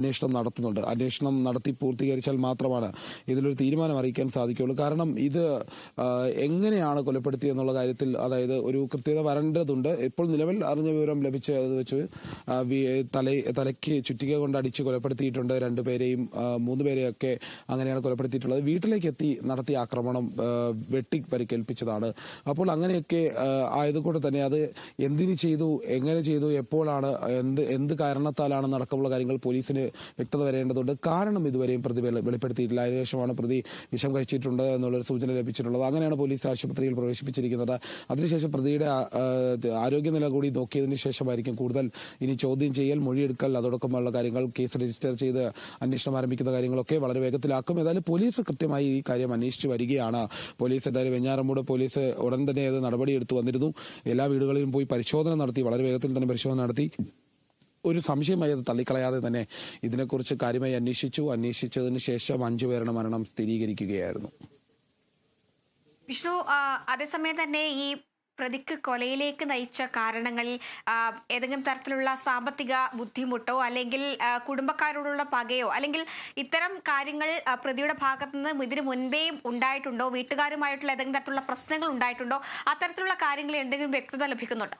അന്വേഷണം നടത്തുന്നുണ്ട്. അന്വേഷണം നടത്തി പൂർത്തീകരിച്ചാൽ മാത്രമാണ് ഇതിലൊരു തീരുമാനം അറിയിക്കാൻ സാധിക്കുകയുള്ളൂ. കാരണം ഇത് എങ്ങനെയാണ് കൊലപ്പെടുത്തിയെന്നുള്ള കാര്യത്തിൽ അതായത് ഒരു കൃത്യത വരേണ്ടതുണ്ട്. ഇപ്പോൾ നിലവിൽ അറിഞ്ഞ വിവരം ലഭിച്ചത് വെച്ച് തല തലയ്ക്ക് ചുറ്റിക കൊണ്ട് അടിച്ച് കൊലപ്പെടുത്തിയിട്ടുണ്ട് രണ്ടുപേരെയും മൂന്ന് പേരെയൊക്കെ അങ്ങനെയാണ് കൊലപ്പെടുത്തിയിട്ടുള്ളത്. വീട്ടിലേക്ക് എത്തി നടത്തിയ ആക്രമണം വെട്ടി പരിക്കേൽപ്പിച്ചതാണ് അപ്പോൾ അങ്ങനെയൊക്കെ ആയതുകൊണ്ട് തന്നെ അത് എന്തിനു ചെയ്തു എങ്ങനെ ചെയ്തു എപ്പോഴാണ് എന്ത് എന്ത് കാരണത്താലാണ് നടക്കമുള്ള കാര്യങ്ങൾ പോലീസിന് വ്യക്തത വരേണ്ടതുണ്ട്. കാരണം ഇതുവരെയും പ്രതി വെളി- വെളിപ്പെടുത്തിയിട്ടില്ല. അതിനുശേഷമാണ് പ്രതി വിഷം കഴിച്ചിട്ടുണ്ട് എന്നുള്ളൊരു സൂചന ലഭിച്ചിട്ടുള്ളത്. അങ്ങനെയാണ് പോലീസ് ആശുപത്രിയിൽ പ്രവേശിപ്പിച്ചിരിക്കുന്നത്. അതിനുശേഷം പ്രതിയുടെ ആരോഗ്യനില കൂടി നോക്കിയതിനു ശേഷമായിരിക്കും കൂടുതൽ ഇനി ചോദ്യം ചെയ്യൽ മൊഴിയെടുക്കൽ. അതോടൊപ്പമുള്ള കാര്യങ്ങൾ കേസ് രജിസ്റ്റർ ചെയ്ത് അന്വേഷണം ആരംഭിക്കുന്ന കാര്യങ്ങളൊക്കെ വളരെ വേഗത്തിലാക്കും. ഏതായാലും പോലീസ് കൃത്യമായി ഈ കാര്യം അന്വേഷിച്ചു വരികയാണ്. പോലീസ് എന്തായാലും വെഞ്ഞാറമ്മൂട് പോലീസ് ഉടൻ തന്നെ അത് നടപടിയെടുത്തു വന്നിരുന്നു. എല്ലാ വീടുകളിലും പോയി പരിശോധന നടത്തി വളരെ വേഗത്തിൽ തന്നെ പരിശോധന നടത്തി. ഒരു സംശയമായി അത് തള്ളിക്കളയാതെ തന്നെ ഇതിനെക്കുറിച്ച് കാര്യമായി അന്വേഷിച്ചു. അന്വേഷിച്ചതിന് ശേഷം അഞ്ചു പേരുടെ മരണം സ്ഥിരീകരിക്കുകയായിരുന്നു. വിഷ്ണു അതേസമയം തന്നെ ഈ പ്രതിക്ക് കൊലയിലേക്ക് നയിച്ച കാരണങ്ങളിൽ ഏതെങ്കിലും തരത്തിലുള്ള സാമ്പത്തിക ബുദ്ധിമുട്ടോ അല്ലെങ്കിൽ കുടുംബക്കാരോടുള്ള പകയോ അല്ലെങ്കിൽ ഇത്തരം കാര്യങ്ങൾ പ്രതിയുടെ ഭാഗത്തു നിന്ന് ഇതിനു മുൻപേയും ഉണ്ടായിട്ടുണ്ടോ? വീട്ടുകാരുമായിട്ടുള്ള ഏതെങ്കിലും തരത്തിലുള്ള പ്രശ്നങ്ങൾ ഉണ്ടായിട്ടുണ്ടോ? അത്തരത്തിലുള്ള കാര്യങ്ങളിൽ എന്തെങ്കിലും വ്യക്തത ലഭിക്കുന്നുണ്ടോ?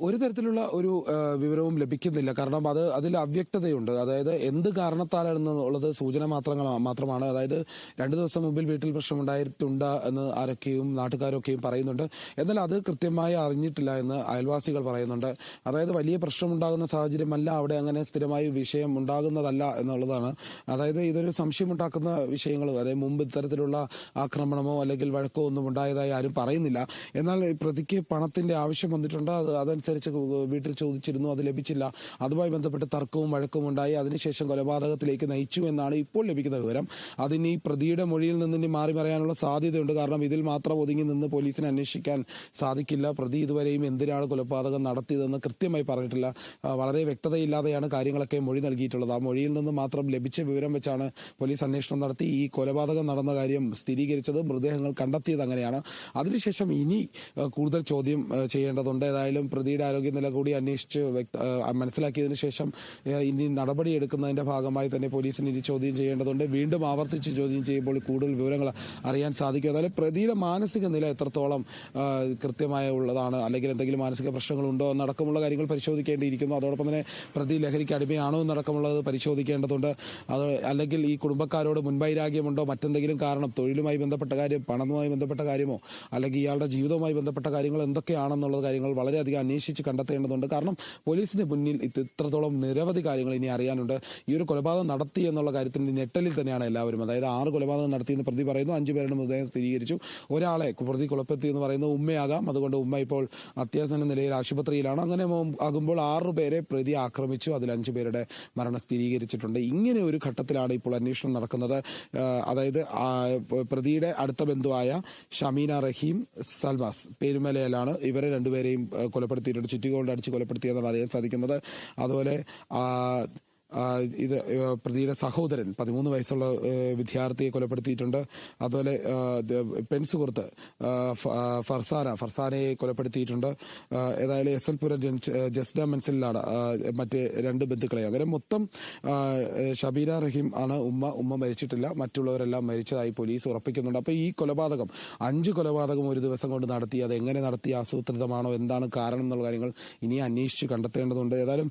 ഒരു തരത്തിലുള്ള ഒരു വിവരവും ലഭിക്കുന്നില്ല. കാരണം അത് അതിൽ അവ്യക്തതയുണ്ട്. അതായത് എന്ത് കാരണത്താലാണെന്നുള്ളത് സൂചന മാത്രങ്ങൾ മാത്രമാണ്. അതായത് രണ്ടു ദിവസം മുമ്പിൽ വീട്ടിൽ പ്രശ്നമുണ്ടായിട്ടുണ്ട് എന്ന് ആരൊക്കെയും നാട്ടുകാരൊക്കെയും പറയുന്നുണ്ട്. എന്നാൽ അത് കൃത്യമായി അറിഞ്ഞിട്ടില്ല എന്ന് അയൽവാസികൾ പറയുന്നുണ്ട്. അതായത് വലിയ പ്രശ്നമുണ്ടാകുന്ന സാഹചര്യമല്ല അവിടെ അങ്ങനെ സ്ഥിരമായി വിഷയം ഉണ്ടാകുന്നതല്ല എന്നുള്ളതാണ്. അതായത് ഇതൊരു സംശയമുണ്ടാക്കുന്ന വിഷയങ്ങൾ അതായത് മുമ്പ് ഇത്തരത്തിലുള്ള ആക്രമണമോ അല്ലെങ്കിൽ വഴക്കോ ഒന്നും ഉണ്ടായതായി ആരും പറയുന്നില്ല. എന്നാൽ പ്രതിക്ക് പണത്തിന്റെ ആവശ്യം വന്നിട്ടുണ്ട്. അത് വീട്ടിൽ ചോദിച്ചിരുന്നു അത് ലഭിച്ചില്ല. അതുമായി ബന്ധപ്പെട്ട് തർക്കവും വഴക്കവും ഉണ്ടായി. അതിനുശേഷം കൊലപാതകത്തിലേക്ക് നയിച്ചു എന്നാണ് ഇപ്പോൾ ലഭിക്കുന്ന വിവരം. അതിനി പ്രതിയുടെ മൊഴിയിൽ നിന്ന് മാറി മറിയാനുള്ള സാധ്യതയുണ്ട്. കാരണം ഇതിൽ മാത്രം ഒതുങ്ങി നിന്ന് പോലീസിനെ അന്വേഷിക്കാൻ സാധിക്കില്ല. പ്രതി ഇതുവരെയും എന്തിനാണ് കൊലപാതകം നടത്തിയതെന്ന് കൃത്യമായി പറഞ്ഞിട്ടില്ല. വളരെ വ്യക്തതയില്ലാതെയാണ് കാര്യങ്ങളൊക്കെ മൊഴി നൽകിയിട്ടുള്ളത്. ആ മൊഴിയിൽ നിന്ന് മാത്രം ലഭിച്ച വിവരം വെച്ചാണ് പോലീസ് അന്വേഷണം നടത്തി. ഈ കൊലപാതകം നടന്ന കാര്യം സ്ഥിരീകരിച്ചത് മൃതദേഹങ്ങൾ കണ്ടെത്തിയത് അങ്ങനെയാണ്. അതിനുശേഷം ഇനി കൂടുതൽ ചോദ്യം ചെയ്യേണ്ടതുണ്ട്. ഏതായാലും പ്രതിയുടെ ആരോഗ്യനില കൂടി അന്വേഷിച്ച് മനസ്സിലാക്കിയതിന് ശേഷം ഇനി നടപടിയെടുക്കുന്നതിന്റെ ഭാഗമായി തന്നെ പോലീസിന് ഇനി ചോദ്യം ചെയ്യേണ്ടതുണ്ട്. വീണ്ടും ആവർത്തിച്ച് ചോദ്യം ചെയ്യുമ്പോൾ കൂടുതൽ വിവരങ്ങൾ അറിയാൻ സാധിക്കും. അതായത് പ്രതിയുടെ മാനസിക നില എത്രത്തോളം കൃത്യമായ ഉള്ളതാണ് അല്ലെങ്കിൽ എന്തെങ്കിലും മാനസിക പ്രശ്നങ്ങളുണ്ടോ എന്നടക്കമുള്ള കാര്യങ്ങൾ പരിശോധിക്കേണ്ടിയിരിക്കുന്നു. അതോടൊപ്പം തന്നെ പ്രതി ലഹരിക്ക് അടിമയാണോ എന്നടക്കമുള്ളത് പരിശോധിക്കേണ്ടതുണ്ട്. അത് അല്ലെങ്കിൽ ഈ കുടുംബക്കാരോട് മുൻവൈരാഗ്യമുണ്ടോ മറ്റെന്തെങ്കിലും കാരണം തൊഴിലുമായി ബന്ധപ്പെട്ട കാര്യം പണവുമായി ബന്ധപ്പെട്ട കാര്യമോ അല്ലെങ്കിൽ ഇയാളുടെ ജീവിതവുമായി ബന്ധപ്പെട്ട കാര്യങ്ങൾ എന്തൊക്കെയാണെന്നുള്ള കാര്യങ്ങൾ വളരെയധികം അന്വേഷിച്ച് കണ്ടെത്തേണ്ടതുണ്ട്. കാരണം പോലീസിന് മുന്നിൽ ഇത് ഇത്രത്തോളം നിരവധി കാര്യങ്ങൾ ഇനി അറിയാനുണ്ട്. ഈ ഒരു കൊലപാതകം നടത്തി എന്നുള്ള കാര്യത്തിന്റെ ഞെട്ടലിൽ തന്നെയാണ് എല്ലാവരും. അതായത് ആറ് കൊലപാതകം നടത്തിയെന്ന് പ്രതി പറയുന്നു അഞ്ചു പേരുടെ മൃതദേഹം സ്ഥിരീകരിച്ചു. ഒരാളെ പ്രതി കൊലപ്പെടുത്തി എന്ന് പറയുന്നത് ഉമ്മയാകാം. അതുകൊണ്ട് ഉമ്മ ഇപ്പോൾ അത്യാസന്ന നിലയിൽ ആശുപത്രിയിലാണ്. അങ്ങനെ ആകുമ്പോൾ ആറു പേരെ പ്രതി ആക്രമിച്ചു. അതിൽ അഞ്ചു പേരുടെ മരണം സ്ഥിരീകരിച്ചിട്ടുണ്ട്. ഇങ്ങനെ ഒരു ഘട്ടത്തിലാണ് ഇപ്പോൾ അന്വേഷണം നടക്കുന്നത്. അതായത് പ്രതിയുടെ അടുത്ത ബന്ധുവായ ഷമീന റഹീം സൽവാസ്. പേരുമലയിലാണ് ഇവരെ രണ്ടുപേരെയും ആ, കൊലപ്പെടുത്തിയിട്ടുണ്ട് ചുറ്റികൊണ്ട് അടിച്ച് കൊലപ്പെടുത്തിയെന്നാണ് അറിയാൻ സാധിക്കുന്നത്. അതുപോലെ ഇത് പ്രതിയുടെ സഹോദരൻ പതിമൂന്ന് വയസ്സുള്ള വിദ്യാർത്ഥിയെ കൊലപ്പെടുത്തിയിട്ടുണ്ട്. അതുപോലെ പെൺസുഹൃത്ത് ഫർസാന ഫർസാനയെ കൊലപ്പെടുത്തിയിട്ടുണ്ട്. ഏതായാലും എസ് എൽ പുരം ജസ്ഡ മെൻസിലാണ് മറ്റ് രണ്ട് ബന്ധുക്കളെ. അങ്ങനെ മൊത്തം ഷബീര റഹീം ആണ് ഉമ്മ ഉമ്മ മരിച്ചിട്ടില്ല. മറ്റുള്ളവരെല്ലാം മരിച്ചതായി പോലീസ് ഉറപ്പിക്കുന്നുണ്ട്. അപ്പോൾ ഈ കൊലപാതകം അഞ്ച് കൊലപാതകം ഒരു ദിവസം കൊണ്ട് നടത്തി അത് എങ്ങനെ നടത്തി ആസൂത്രിതമാണോ എന്താണ് കാരണം എന്നുള്ള കാര്യങ്ങൾ ഇനി അന്വേഷിച്ച് കണ്ടെത്തേണ്ടതുണ്ട്. ഏതായാലും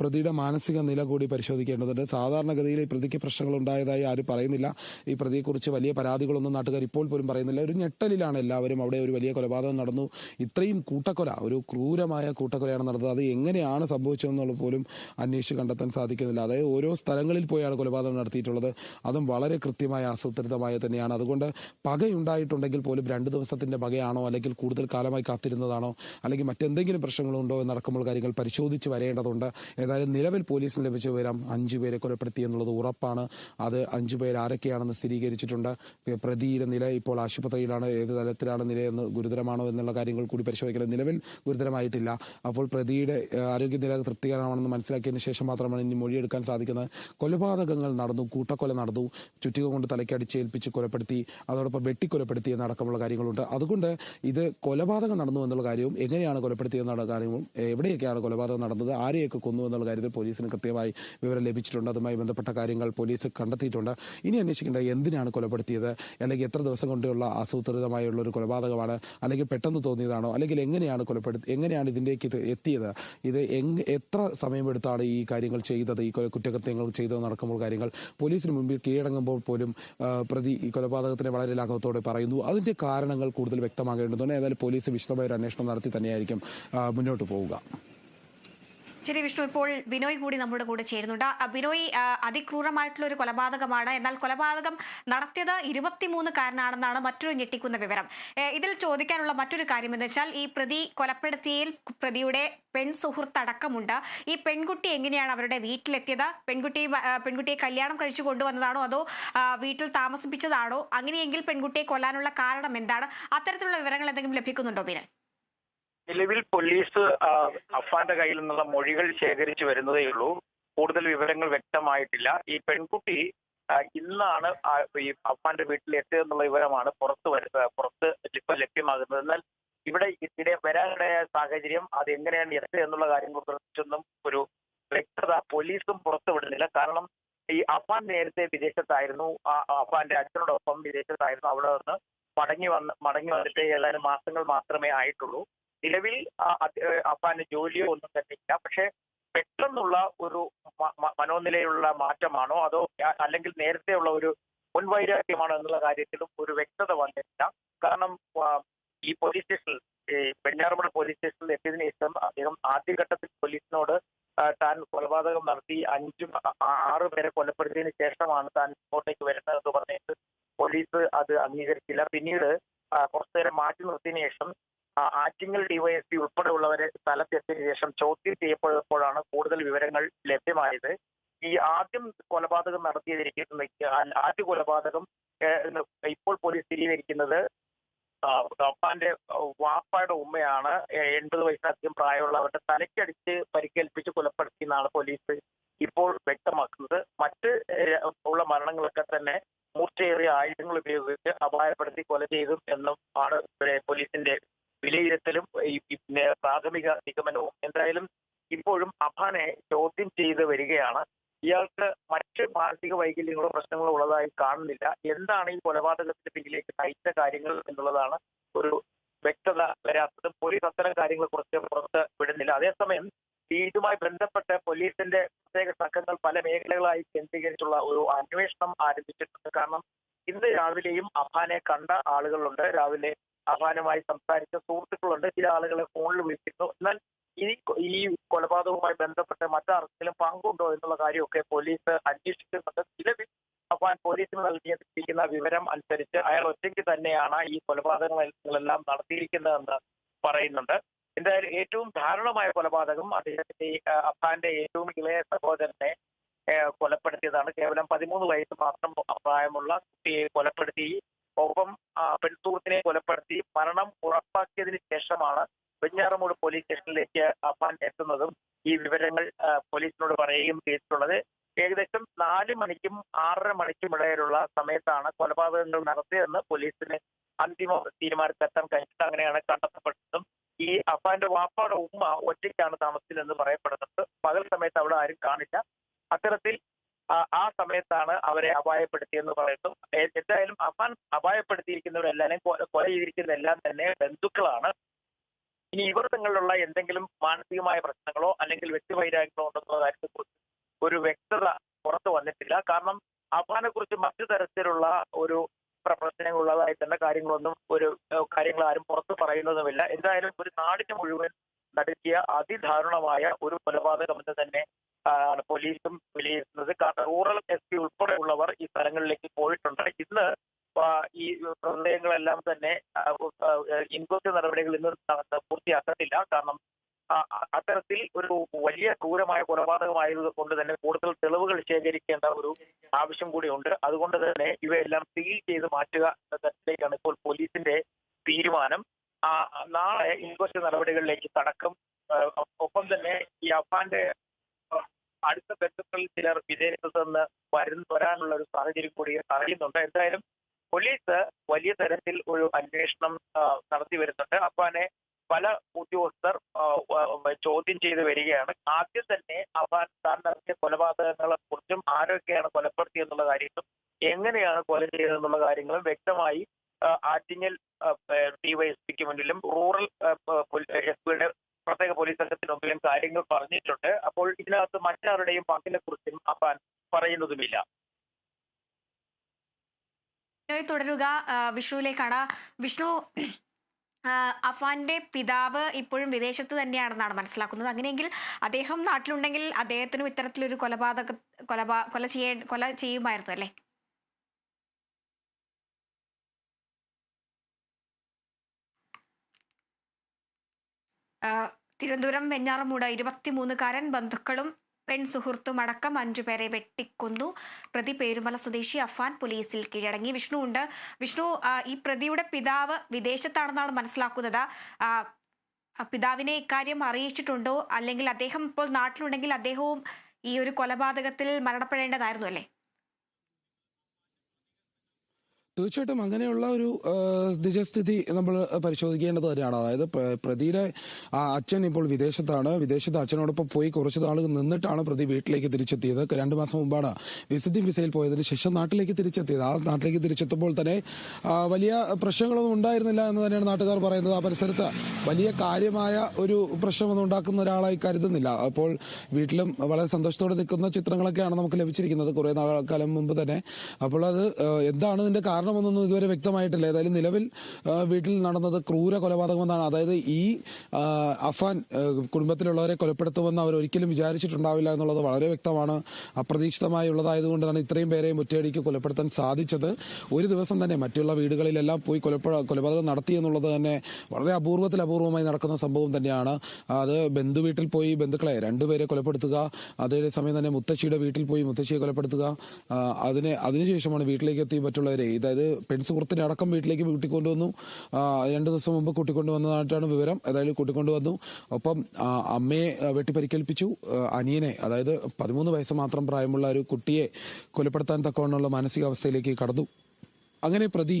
പ്രതിയുടെ മാനസിക നില കൂടി പരിശോധിക്കേണ്ടതുണ്ട്. സാധാരണഗതിയിൽ ഈ പ്രതിക്ക് പ്രശ്നങ്ങൾ ഉണ്ടായതായി ആരും പറയുന്നില്ല. ഈ പ്രതിയെക്കുറിച്ച് വലിയ പരാതികളൊന്നും നാട്ടുകാർ ഇപ്പോൾ പോലും പറയുന്നില്ല. ഒരു ഞെട്ടലിലാണ് എല്ലാവരും അവിടെ ഒരു വലിയ കൊലപാതകം നടന്നു. ഇത്രയും കൂട്ടക്കൊല ഒരു ക്രൂരമായ കൂട്ടക്കൊലയാണ് നടന്നത്. അത് എങ്ങനെയാണ് സംഭവിച്ചതെന്നുള്ള പോലും അന്വേഷിച്ച് കണ്ടെത്താൻ സാധിക്കുന്നില്ല. അതായത് ഓരോ സ്ഥലങ്ങളിൽ പോയാണ് കൊലപാതകം നടത്തിയിട്ടുള്ളത്. അതും വളരെ കൃത്യമായ ആസൂത്രിതമായ തന്നെയാണ്. അതുകൊണ്ട് പകയുണ്ടായിട്ടുണ്ടെങ്കിൽ പോലും രണ്ട് ദിവസത്തിന്റെ പകയാണോ അല്ലെങ്കിൽ കൂടുതൽ കാലമായി കാത്തിരുന്നതാണോ അല്ലെങ്കിൽ മറ്റെന്തെങ്കിലും പ്രശ്നങ്ങളുണ്ടോ എന്നടക്കമുള്ള കാര്യങ്ങൾ പരിശോധിച്ച് വരേണ്ടതുണ്ട്. ഏതായാലും നിലവിൽ പോലീസിന് ലഭിച്ച വിവരം അഞ്ചു പേരെ കൊലപ്പെടുത്തി എന്നുള്ളത് ഉറപ്പാണ്. അത് അഞ്ചു പേർ ആരൊക്കെയാണെന്ന് സ്ഥിരീകരിച്ചിട്ടുണ്ട്. പ്രതിയുടെ നില ഇപ്പോൾ ആശുപത്രിയിലാണ് ഏത് തലത്തിലാണ് നിലയെന്ന് ഗുരുതരമാണോ എന്നുള്ള കാര്യങ്ങൾ കൂടി പരിശോധിക്കണം നിലവിൽ ഗുരുതരമായിട്ടില്ല. അപ്പോൾ പ്രതിയുടെ ആരോഗ്യ ആരോഗ്യനില തൃപ്തികരമാണെന്ന് മനസ്സിലാക്കിയതിന് ശേഷം മാത്രമാണ് ഇനി മൊഴിയെടുക്കാൻ സാധിക്കുന്നത്. കൊലപാതകങ്ങൾ നടന്നു കൂട്ടക്കൊല നടന്നു ചുറ്റിക കൊണ്ട് തലയ്ക്കടിച്ചേൽപ്പിച്ച് കൊലപ്പെടുത്തി അതോടൊപ്പം വെട്ടിക്കൊലപ്പെടുത്തി എന്നടക്കമുള്ള കാര്യങ്ങളുണ്ട്. അതുകൊണ്ട് ഇത് കൊലപാതകം നടന്നു എന്നുള്ള കാര്യവും എങ്ങനെയാണ് കൊലപ്പെടുത്തിയെന്നുള്ള കാര്യവും എവിടെയൊക്കെയാണ് കൊലപാതകം നടന്നത് ആരെയൊക്കെ കൊന്നു എന്നുള്ള കാര്യത്തിൽ പോലീസിന് കൃത്യമായി വിവരം ലഭിച്ചിട്ടുണ്ട്. അതുമായി ബന്ധപ്പെട്ട കാര്യങ്ങൾ പോലീസ് കണ്ടെത്തിയിട്ടുണ്ട്. ഇനി അന്വേഷിക്കേണ്ട എന്തിനാണ് കൊലപ്പെടുത്തിയത്? അല്ലെങ്കിൽ എത്ര ദിവസം കൊണ്ടുള്ള ആസൂത്രിതമായുള്ള ഒരു കൊലപാതകമാണ്? അല്ലെങ്കിൽ പെട്ടെന്ന് തോന്നിയതാണോ? അല്ലെങ്കിൽ എങ്ങനെയാണ് കൊലപ്പെടുത്തി എങ്ങനെയാണ് ഇതിലേക്ക് എത്തിയത്? ഇത് എത്ര സമയമെടുത്താണ് ഈ കാര്യങ്ങൾ ചെയ്തത്? ഈ കുറ്റകൃത്യങ്ങൾ ചെയ്തത് നടക്കുമ്പോൾ കാര്യങ്ങൾ? പോലീസിന് മുമ്പിൽ കീഴടങ്ങുമ്പോൾ പോലും പ്രതി ഈ കൊലപാതകത്തിന് വളരെ ലാഘവത്തോടെ പറയുന്നു. അതിന്റെ കാരണങ്ങൾ കൂടുതൽ വ്യക്തമാകേണ്ടതുണ്ട്. ഏതായാലും പോലീസ് വിശദമായ ഒരു അന്വേഷണം നടത്തി തന്നെയായിരിക്കും മുന്നോട്ട് പോവുക. ശരി വിഷ്ണു ഇപ്പോൾ ബിനോയ് കൂടി നമ്മുടെ കൂടെ ചേരുന്നുണ്ട്. ബിനോയ് അതിക്രൂരമായിട്ടുള്ള ഒരു കൊലപാതകമാണ്. എന്നാൽ കൊലപാതകം നടത്തിയത് ഇരുപത്തിമൂന്നുകാരനാണെന്നാണ് മറ്റൊരു ഞെട്ടിക്കുന്ന വിവരം. ഇതിൽ ചോദിക്കാനുള്ള മറ്റൊരു കാര്യം എന്ന് വെച്ചാൽ ഈ പ്രതി കൊലപ്പെടുത്തിയിൽ പ്രതിയുടെ പെൺ സുഹൃത്തടക്കമുണ്ട്. ഈ പെൺകുട്ടി എങ്ങനെയാണ് അവരുടെ വീട്ടിലെത്തിയത്? പെൺകുട്ടി പെൺകുട്ടിയെ കല്യാണം കഴിച്ചു കൊണ്ടുവന്നതാണോ അതോ വീട്ടിൽ താമസിപ്പിച്ചതാണോ? അങ്ങനെയെങ്കിൽ പെൺകുട്ടിയെ കൊല്ലാനുള്ള കാരണം എന്താണ്? അത്തരത്തിലുള്ള വിവരങ്ങൾ എന്തെങ്കിലും ലഭിക്കുന്നുണ്ടോ ബിനോയ്? നിലവിൽ പോലീസ് അഫാന്റെ കയ്യിൽ നിന്നുള്ള മൊഴികൾ ശേഖരിച്ചു വരുന്നതേ ഉള്ളൂ. കൂടുതൽ വിവരങ്ങൾ വ്യക്തമായിട്ടില്ല. ഈ പെൺകുട്ടി ഇന്നാണ് ഈ അഫാന്റെ വീട്ടിൽ എത്തിയതെന്നുള്ള വിവരമാണ് പുറത്ത് പുറത്ത് ഇപ്പൊ ലഭ്യമാകുന്നത്. എന്നാൽ ഇവിടെ ഇവിടെ വരാനിടയ സാഹചര്യം അത് എങ്ങനെയാണ് എത്തുക എന്നുള്ള കാര്യം കുറിച്ചൊന്നും ഒരു വ്യക്തത പോലീസും പുറത്തുവിടുന്നില്ല കാരണം ഈ അഫാൻ നേരത്തെ വിദേശത്തായിരുന്നു. അഫാന്റെ അച്ഛനോടൊപ്പം വിദേശത്തായിരുന്നു. അവിടെ നിന്ന് മടങ്ങി വന്ന് മടങ്ങി വന്നിട്ട് ഏതാനും മാസങ്ങൾ മാത്രമേ ആയിട്ടുള്ളൂ. നിലവിൽ അപ്പാന് ജോലിയോ ഒന്നും തന്നെ ഇല്ല പക്ഷെ പെട്ടെന്നുള്ള ഒരു മ- മ- മാറ്റമാണോ? അതോ അല്ലെങ്കിൽ നേരത്തെയുള്ള ഒരു മുൻവൈരാഗ്യമാണോ എന്നുള്ള കാര്യത്തിലും ഒരു വ്യക്തത വന്നിട്ടില്ല. കാരണം ഈ പോലീസ് സ്റ്റേഷനിൽ ഈ പോലീസ് സ്റ്റേഷനിൽ എത്തിയതിനു ശേഷം അദ്ദേഹം ആദ്യഘട്ടത്തിൽ പോലീസിനോട് താൻ കൊലപാതകം നടത്തി അഞ്ചും ആറു പേരെ കൊലപ്പെടുത്തിയതിന് ശേഷമാണ് താൻ ഇങ്ങോട്ടേക്ക് വരുന്നത് എന്ന് പറഞ്ഞിട്ട് പോലീസ് അത് അംഗീകരിച്ചില്ല. പിന്നീട് കുറച്ചു നേരം മാറ്റി നിർത്തിയതിനു ശേഷം ആറ്റിങ്ങൽ ഡിവൈഎസ്പി ഉൾപ്പെടെയുള്ളവരെ സ്ഥലത്തെത്തിയ ശേഷം ചോദ്യം ചെയ്യപ്പെട്ടപ്പോഴാണ് കൂടുതൽ വിവരങ്ങൾ ലഭ്യമായത്. ഈ ആദ്യം കൊലപാതകം നടത്തിയതിരിക്കുന്ന ആദ്യ കൊലപാതകം ഇപ്പോൾ പോലീസ് സ്ഥിരീകരിക്കുന്നത് അപ്പാന്റെ വാപ്പായുടെ ഉമ്മയാണ്. എൺപത് വയസ്സിലധികം പ്രായമുള്ള അവരുടെ തലയ്ക്കടിച്ച് പരിക്കേൽപ്പിച്ച് കൊലപ്പെടുത്തി എന്നാണ് പോലീസ് ഇപ്പോൾ വ്യക്തമാക്കുന്നത്. മറ്റ് ഉള്ള മരണങ്ങളൊക്കെ തന്നെ മൂർച്ചയേറിയ ആയുധങ്ങൾ ഉപയോഗിച്ച് അപായപ്പെടുത്തി കൊല ചെയ്തു എന്നും ആണ് പോലീസിന്റെ വിലയിരുത്തലും പിന്നെ പ്രാഥമിക നിഗമനവും എന്തായാലും ഇപ്പോഴും അഭാനെ ചോദ്യം ചെയ്ത് വരികയാണ്. ഇയാൾക്ക് മറ്റ് മാനസിക വൈകല്യങ്ങളോ പ്രശ്നങ്ങളോ ഉള്ളതായി കാണുന്നില്ല. എന്താണ് ഈ കൊലപാതകത്തിന് പിന്നിലേക്ക് നയിച്ച കാര്യങ്ങൾ എന്നുള്ളതാണ് ഒരു വ്യക്തത വരാത്തത് പോലീസ് അത്തരം കാര്യങ്ങൾ കുറിച്ച് പുറത്ത് വിടുന്നില്ല. അതേസമയം ഇതുമായി ബന്ധപ്പെട്ട് പോലീസിന്റെ പ്രത്യേക സംഘങ്ങൾ പല മേഖലകളായി കേന്ദ്രീകരിച്ചുള്ള ഒരു അന്വേഷണം ആരംഭിച്ചിട്ടുണ്ട്. കാരണം ഇന്ന് രാവിലെയും അഫാനെ കണ്ട ആളുകളുണ്ട്. രാവിലെ അഫാനുമായി സംസാരിച്ച സുഹൃത്തുക്കളുണ്ട്. ചില ആളുകളെ ഫോണിൽ വിളിച്ചിരുന്നു. എന്നാൽ ഈ ഈ കൊലപാതകവുമായി ബന്ധപ്പെട്ട് മറ്റാർക്കെങ്കിലും പങ്കുണ്ടോ എന്നുള്ള കാര്യമൊക്കെ പോലീസ് അന്വേഷിക്കുന്നുണ്ട്. നിലവിൽ അഫാൻ പോലീസിന് നൽകിയിരിക്കുന്ന വിവരം അനുസരിച്ച് അയാൾ ഒറ്റയ്ക്ക് തന്നെയാണ് ഈ കൊലപാതകങ്ങളെല്ലാം നടത്തിയിരിക്കുന്നതെന്ന് പറയുന്നുണ്ട്. എന്തായാലും ഏറ്റവും ദാരുണമായ കൊലപാതകം അദ്ദേഹത്തിന്റെ ഈ, ഏറ്റവും ഇളയ സഹോദരനെ കൊലപ്പെടുത്തിയതാണ്. കേവലം പതിമൂന്ന് വയസ്സ് മാത്രം പ്രായമുള്ള കുട്ടിയെ കൊലപ്പെടുത്തി. ഒപ്പം പെൺസുഹൃത്തിനെ കൊലപ്പെടുത്തി മരണം ഉറപ്പാക്കിയതിന് ശേഷമാണ് വെഞ്ഞാറമൂട് പോലീസ് സ്റ്റേഷനിലേക്ക് അഫാൻ എത്തുന്നതും ഈ വിവരങ്ങൾ പോലീസിനോട് പറയുകയും ചെയ്തിട്ടുള്ളത്. ഏകദേശം നാല് മണിക്കും ആറര മണിക്കും ഇടയിലുള്ള സമയത്താണ് കൊലപാതകങ്ങൾ നടത്തിയതെന്ന് പോലീസിന് അന്തിമ തീരുമാനത്തെത്താൻ കഴിഞ്ഞിട്ട് അങ്ങനെയാണ് കണ്ടെത്തപ്പെട്ടതും. ഈ അഫാന്റെ വാപ്പാടെ ഉമ്മ ഒറ്റയ്ക്കാണ് താമസിച്ചതെന്ന് പറയപ്പെടുന്നത് പകൽ സമയത്ത് അവിടെ ആരും കാണില്ല. അത്തരത്തിൽ ആ- സമയത്താണ് അവരെ അപായപ്പെടുത്തിയെന്ന് പറയുന്നു എന്തായാലും അഫാൻ അപായപ്പെടുത്തിയിരിക്കുന്നവരെല്ലാവരും കൊല കൊല ചെയ്തിരിക്കുന്നതെല്ലാം തന്നെ ബന്ധുക്കളാണ്. ഇനി ഇവർ തങ്ങളിലുള്ള എന്തെങ്കിലും മാനസികമായ പ്രശ്നങ്ങളോ അല്ലെങ്കിൽ വ്യക്തിവൈരാഗ്യമോ ഉണ്ടെന്നുള്ള കാര്യത്തെക്കുറിച്ച് ഒരു വ്യക്തത പുറത്തു വന്നിട്ടില്ല. കാരണം അഫാനെ കുറിച്ച് മറ്റു തരത്തിലുള്ള ഒരു പ്രശ്നങ്ങൾ ഉള്ളതായി തന്നെ കാര്യങ്ങളൊന്നും ഒരു കാര്യങ്ങൾ ആരും പുറത്തു പറയുന്നതുമില്ല. എന്തായാലും ഒരു നാടിന് മുഴുവൻ നടത്തിയ അതിദാരുണമായ ഒരു കൊലപാതകം എന്ന് തന്നെ ആണ് പോലീസും വിലയിരുത്തുന്നത്. കാരണം റൂറൽ എസ് പി ഉൾപ്പെടെയുള്ളവർ ഈ സ്ഥലങ്ങളിലേക്ക് പോയിട്ടുണ്ട്. ഇന്ന് ഈ മൃതദേഹങ്ങളെല്ലാം തന്നെ ഇൻക്വസ്റ്റ് നടപടികൾ ഇന്ന് പൂർത്തിയാക്കത്തില്ല. കാരണം അത്തരത്തിൽ ഒരു വലിയ ക്രൂരമായ കൊലപാതകമായത് കൊണ്ട് തന്നെ കൂടുതൽ തെളിവുകൾ ശേഖരിക്കേണ്ട ഒരു ആവശ്യം കൂടിയുണ്ട് അതുകൊണ്ട് തന്നെ ഇവയെല്ലാം സീൽ ചെയ്ത് മാറ്റുക എന്ന തരത്തിലേക്കാണ് ഇപ്പോൾ പോലീസിന്റെ തീരുമാനം. നാളെ ഇൻക്വസ്റ്റ് നടപടികളിലേക്ക് കടക്കും ഒപ്പം തന്നെ ഈ അഫാന്റെ അടുത്ത ബന്ധുക്കളിൽ ചിലർ വിദേശത്ത് നിന്ന് വരുന്ന വരാനുള്ള ഒരു സാഹചര്യം കൂടി അറിയുന്നുണ്ട് എന്തായാലും പോലീസ് വലിയ തരത്തിൽ ഒരു അന്വേഷണം നടത്തി വരുന്നുണ്ട്. അഫാനെ പല ഉദ്യോഗസ്ഥർ ചോദ്യം ചെയ്ത് വരികയാണ്. ആദ്യം തന്നെ അഫാൻ താൻ നടത്തിയ കൊലപാതകങ്ങളെ കുറിച്ചും ആരൊക്കെയാണ് കൊലപ്പെടുത്തിയെന്നുള്ള കാര്യങ്ങളും എങ്ങനെയാണ് കൊല ചെയ്തതെന്നുള്ള കാര്യങ്ങളും വ്യക്തമായി ആറ്റിങ്ങൽ ഡിവൈഎസ്പിക്ക് മുന്നിലും റൂറൽ എസ് പിയുടെ പ്രത്യേക പോലീസ് സംഘത്തിന് മുമ്പിലും കാര്യങ്ങൾ പറഞ്ഞിട്ടുണ്ട്. അപ്പോൾ ഇതിനകത്ത് മറ്റാരുടെയും പങ്കിനെ കുറിച്ചും അപ്പാൻ പറയുന്നതുമില്ല. തുടരുക. വിഷുവിലേക്കാണ്. വിഷ്ണു അഫാന്റെ പിതാവ് ഇപ്പോഴും വിദേശത്ത് തന്നെയാണെന്നാണ് മനസ്സിലാക്കുന്നത്. അങ്ങനെയെങ്കിൽ അദ്ദേഹം നാട്ടിലുണ്ടെങ്കിൽ അദ്ദേഹത്തിനും ഇത്തരത്തിലൊരു കൊലപാതക കൊലപാ കൊല ചെയ്യേ കൊല ചെയ്യുമായിരുന്നു അല്ലേ? ആ, തിരുവനന്തപുരം വെഞ്ഞാറമൂട് ഇരുപത്തിമൂന്നുകാരൻ ബന്ധുക്കളും പെൺ സുഹൃത്തും അടക്കം അഞ്ചുപേരെ വെട്ടിക്കൊന്നു. പ്രതി പേരുമല സ്വദേശി അഫാൻ പോലീസിൽ കീഴടങ്ങി. വിഷ്ണു ഉണ്ട്. വിഷ്ണു ഈ പ്രതിയുടെ പിതാവ് വിദേശത്താണെന്നാണ് മനസ്സിലാക്കുന്നത്. പിതാവിനെ ഇക്കാര്യം അറിയിച്ചിട്ടുണ്ടോ? അല്ലെങ്കിൽ അദ്ദേഹം ഇപ്പോൾ നാട്ടിലുണ്ടെങ്കിൽ അദ്ദേഹവും ഈ ഒരു കൊലപാതകത്തിൽ മരണപ്പെടേണ്ടതായിരുന്നു അല്ലേ? തീർച്ചയായിട്ടും അങ്ങനെയുള്ള ഒരു നിജസ്ഥിതി നമ്മൾ പരിശോധിക്കേണ്ടത് തന്നെയാണ് അതായത് പ്രതിയുടെ അച്ഛൻ ഇപ്പോൾ വിദേശത്താണ്. വിദേശത്ത് അച്ഛനോടൊപ്പം പോയി കുറച്ച് നാൾ നിന്നിട്ടാണ് പ്രതി വീട്ടിലേക്ക് തിരിച്ചെത്തിയത്. രണ്ടു മാസം മുമ്പാണ് വിസിറ്റിംഗ് വിസയിൽ പോയതിന് ശേഷം നാട്ടിലേക്ക് തിരിച്ചെത്തിയത്. ആ നാട്ടിലേക്ക് തിരിച്ചെത്തുമ്പോൾ തന്നെ വലിയ പ്രശ്നങ്ങളൊന്നും ഉണ്ടായിരുന്നില്ല എന്ന് തന്നെയാണ് നാട്ടുകാർ പറയുന്നത്. ആ പരിസരത്ത് വലിയ കാര്യമായ ഒരു പ്രശ്നമൊന്നും ഉണ്ടാക്കുന്ന ഒരാളായി കരുതുന്നില്ല. അപ്പോൾ വീട്ടിലും വളരെ സന്തോഷത്തോടെ നിൽക്കുന്ന ചിത്രങ്ങളൊക്കെയാണ് നമുക്ക് ലഭിച്ചിരിക്കുന്നത് കുറെ കാലം മുമ്പ് തന്നെ. അപ്പോൾ അത് എന്താണ് ഇതിന്റെ കാരണമെന്നൊന്നും ഇതുവരെ വ്യക്തമായിട്ടില്ല. ഏതായാലും നിലവിൽ വീട്ടിൽ നടന്നത് ക്രൂര കൊലപാതകമെന്നാണ്. അതായത് ഈ അഫാൻ കുടുംബത്തിലുള്ളവരെ കൊലപ്പെടുത്തുമെന്ന് അവർ ഒരിക്കലും വിചാരിച്ചിട്ടുണ്ടാവില്ല എന്നുള്ളത് വളരെ വ്യക്തമാണ്. അപ്രതീക്ഷിതമായി ഉള്ളതായതുകൊണ്ടാണ് ഇത്രയും പേരെയും ഒറ്റയടിക്ക് കൊലപ്പെടുത്താൻ സാധിച്ചത്. ഒരു ദിവസം തന്നെ മറ്റുള്ള വീടുകളിലെല്ലാം പോയി കൊലപ്പ കൊലപാതകം നടത്തി എന്നുള്ളത് തന്നെ വളരെ അപൂർവത്തിൽ അപൂർവമായി നടക്കുന്ന സംഭവം തന്നെയാണ്. അത് ബന്ധു വീട്ടിൽ പോയി ബന്ധുക്കളെ രണ്ടുപേരെ കൊലപ്പെടുത്തുക അതേ സമയം തന്നെ മുത്തശ്ശിയുടെ വീട്ടിൽ പോയി മുത്തശ്ശിയെ കൊലപ്പെടുത്തുക അതിന് അതിനുശേഷമാണ് വീട്ടിലേക്ക് എത്തി മറ്റുള്ളവരെ. അതായത് പെൺസുഹൃത്തിനെ അടക്കം വീട്ടിലേക്ക് കൂട്ടിക്കൊണ്ടുവന്നു. രണ്ടു ദിവസം മുമ്പ് കൂട്ടിക്കൊണ്ടുവന്നതായിട്ടാണ് വിവരം. ഏതായാലും കൂട്ടിക്കൊണ്ടുവന്നു. ഒപ്പം അമ്മയെ വെട്ടിപ്പരിക്കേൽപ്പിച്ചു. അനിയനെ അതായത് പതിമൂന്ന് വയസ്സ് മാത്രം പ്രായമുള്ള ഒരു കുട്ടിയെ കൊലപ്പെടുത്താൻ തക്കവണ്ണമുള്ള മാനസികാവസ്ഥയിലേക്ക് കടന്നു. അങ്ങനെ പ്രതി